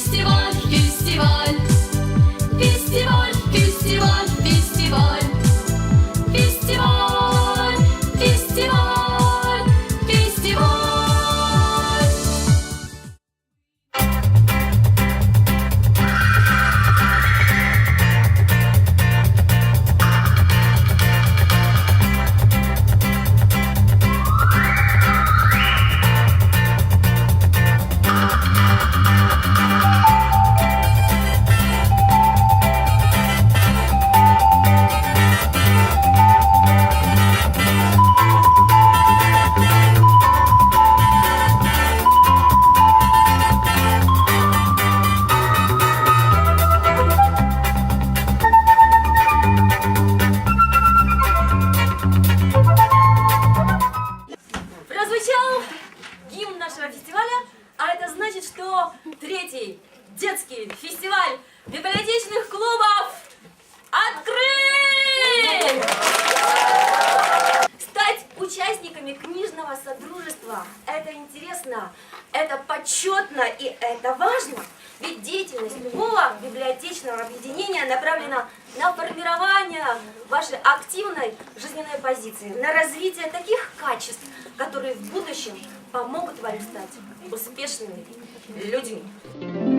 фестиваль, фестиваль, фестиваль, фестиваль, фестиваль, гимн нашего фестиваля, а это значит, что третий детский фестиваль библиотечных клубов открыт! Участниками книжного содружества – это интересно, это почетно и это важно, ведь деятельность любого библиотечного объединения направлена на формирование вашей активной жизненной позиции, на развитие таких качеств, которые в будущем помогут вам стать успешными людьми.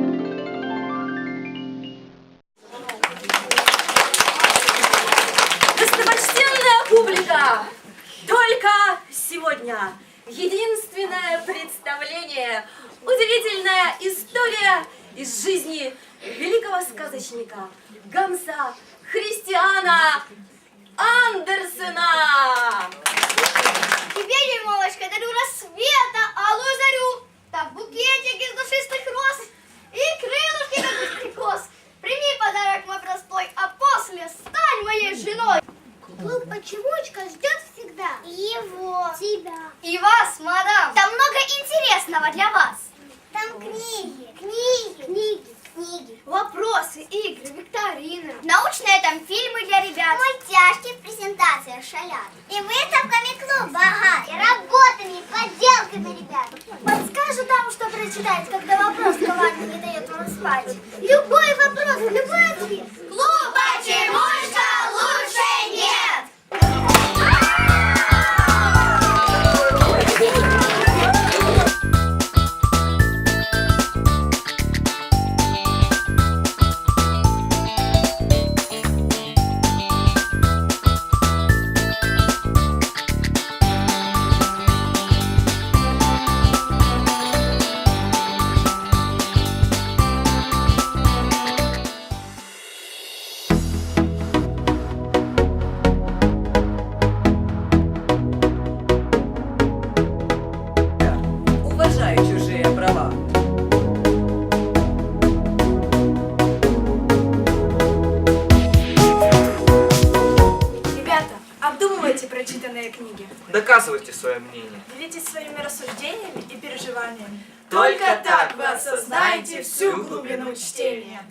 Сегодня единственное представление, удивительная история из жизни великого сказочника Гамса Христиана Андерсена! Тебе, дерьмовочка, дарю рассвета, алую зарю, так букетик из душистых роз и крылышки, как стрекоз. Прими подарок мой простой, а после стань моей женой. Клуб «Почемучка» ждет всегда. Его. Тебя. И вас, мадам. Там много интересного для вас. Там книги. Книги. Книги. Книги. Вопросы, игры, викторины. Научные там фильмы для ребят. Мультяшки в презентациях шалят. И выставками клуб богат. И работами, и поделками, ребят. Подскажу там, что прочитать, когда вопрос коварный не дает вам спать. Любой обдумывайте прочитанные книги. Доказывайте свое мнение. Делитесь своими рассуждениями и переживаниями. Только так вы осознаете всю глубину чтения.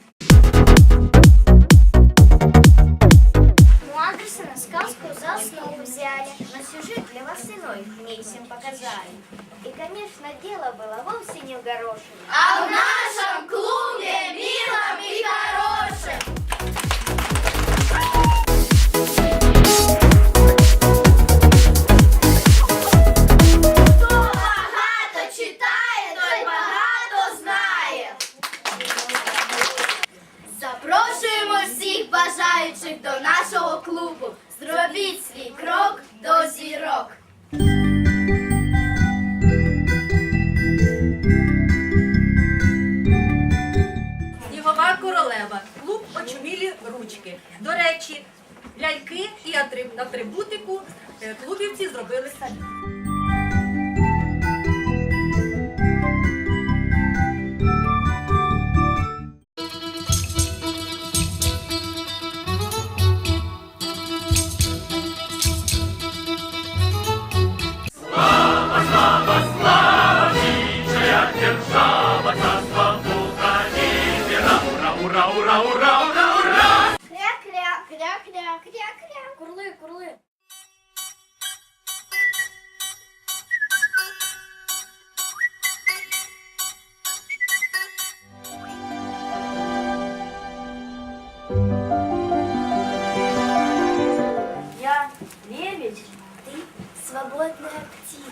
У Андерсона сказку за основу взяли, но сюжет для вас иной всем показали. И, конечно, дело было вовсе не в горошине. А в нашем клубе клубу. Зробіть свій крок до зірок. Снігова королева, клуб очумілі ручки. До речі, ляльки і атриб- атрибутику е, клубівці зробили самі. Курлы, курлы. Я лебедь, ты свободная птица.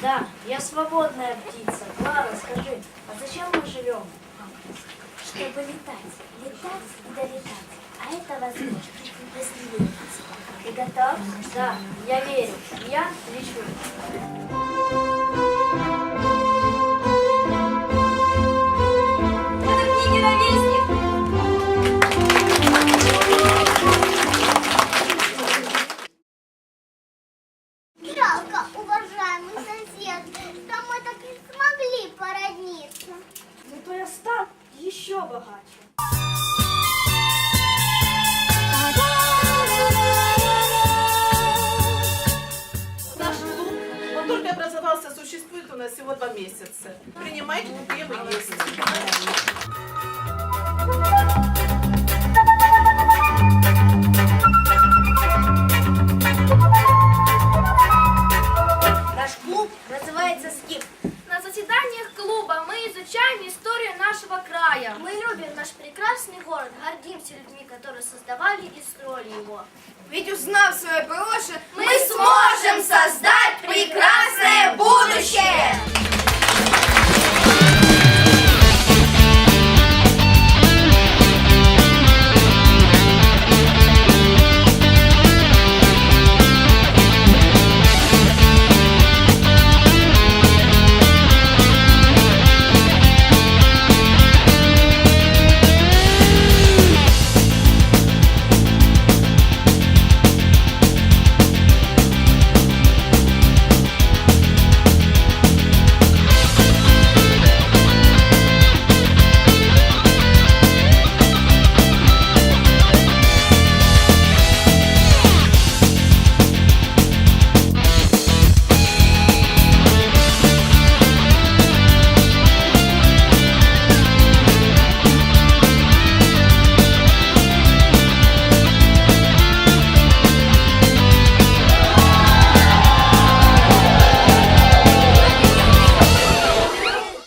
Да, я свободная птица. Клара, скажи, а зачем мы живем? Чтобы летать, летать и долетать. А это возможно. Ты готов? Да, я верю. Я лечу. Всего два месяца. Принимайте, мы есть. Наш клуб называется СКИП. На заседаниях клуба мы изучаем историю нашего края. Мы любим наш прекрасный город, гордимся людьми, которые создавали и строили его. Ведь узнав свое прошлое, Мы сможем создать прекрасное будущее!